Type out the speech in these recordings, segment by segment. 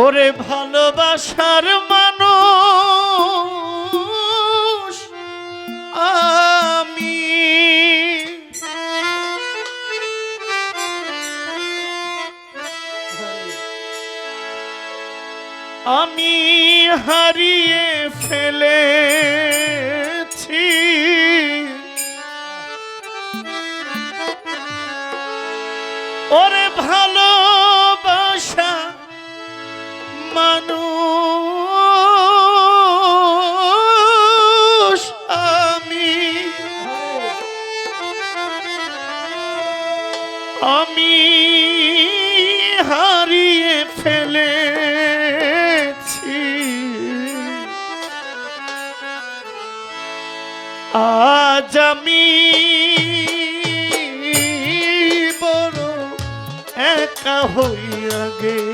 ওরে ভালোবাসার মানুষ আমি। আমি হারিয়ে আমি হারিয়ে ফেলেছি। আজ আমি বড় একা হইয়া গেছি।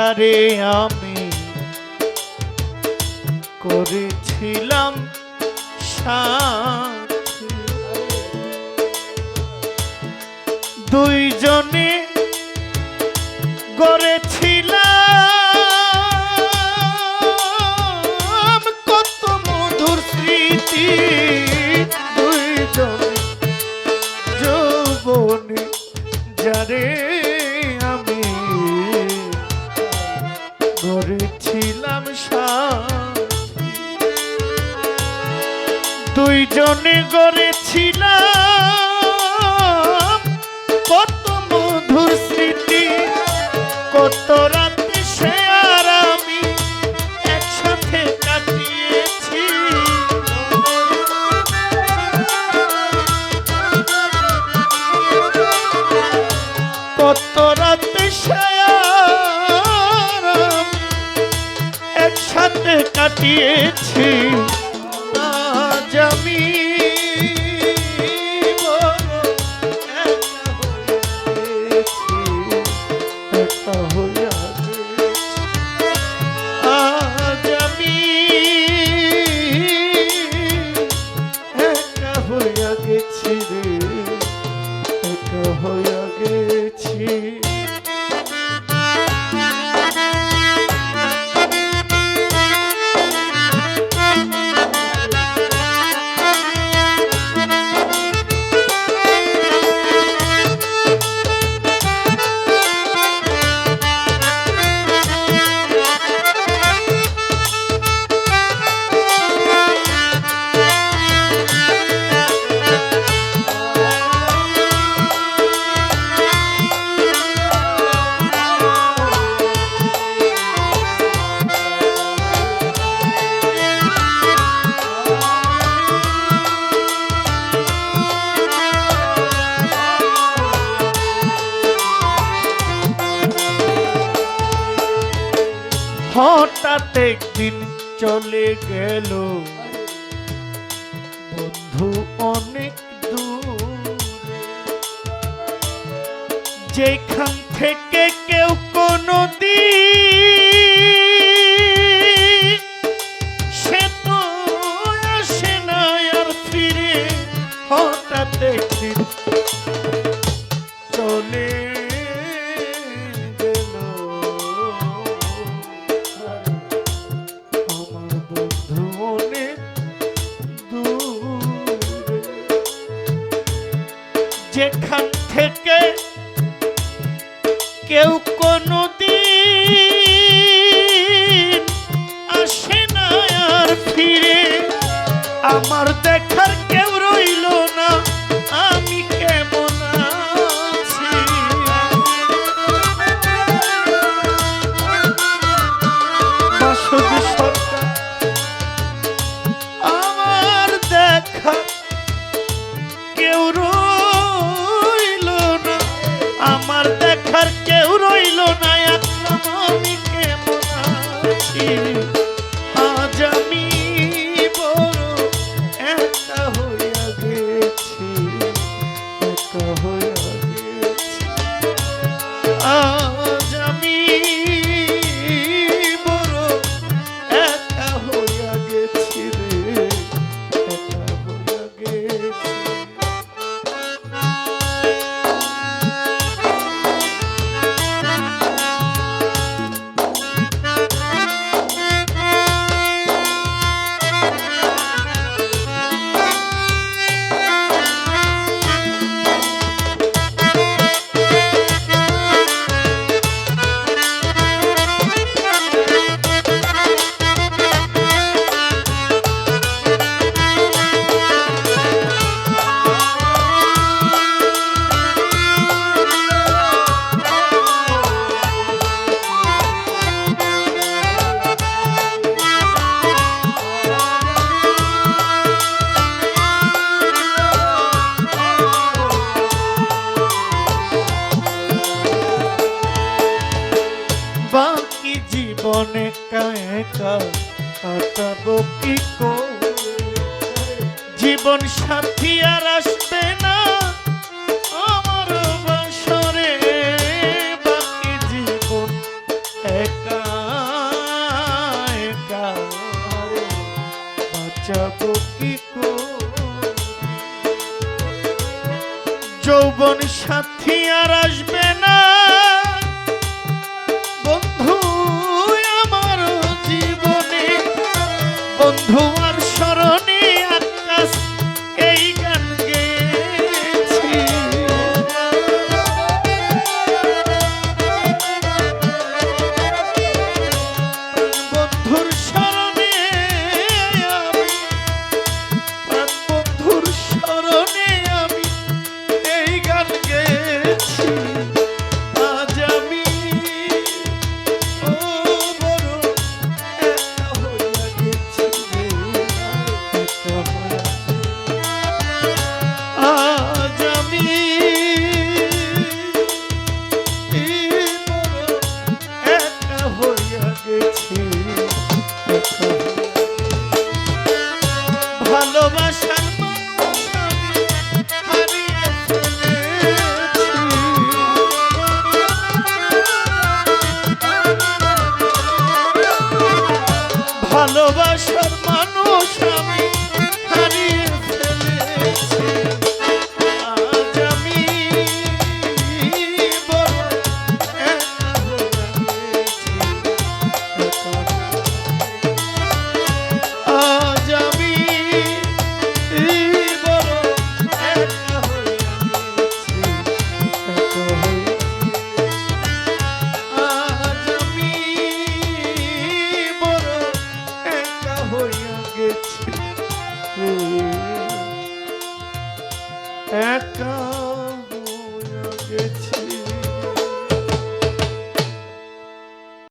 যারে আমি করেছিলাম। দুইজনে গড়েছিলাম দুইজন দুইজনে গড়েছিলাম কত মধুর স্মৃতি কত রাতে কাটিয়েছি। আজ আমি বড় গেছি, রে হইয়া গেছি। চলে গেল। বন্ধু অনেক যেখান থেকে কেউ কোনো দিন সে তো আসে না আর ফিরে হঠাৎ একদিন চলে জীবন সাথী আর আসবে না। আমার বাসরে বাকি জীবন একা যৌবন সাথী আর আসবে না। বন্ধু, আমার জীবনে বন্ধু ভালোবাসা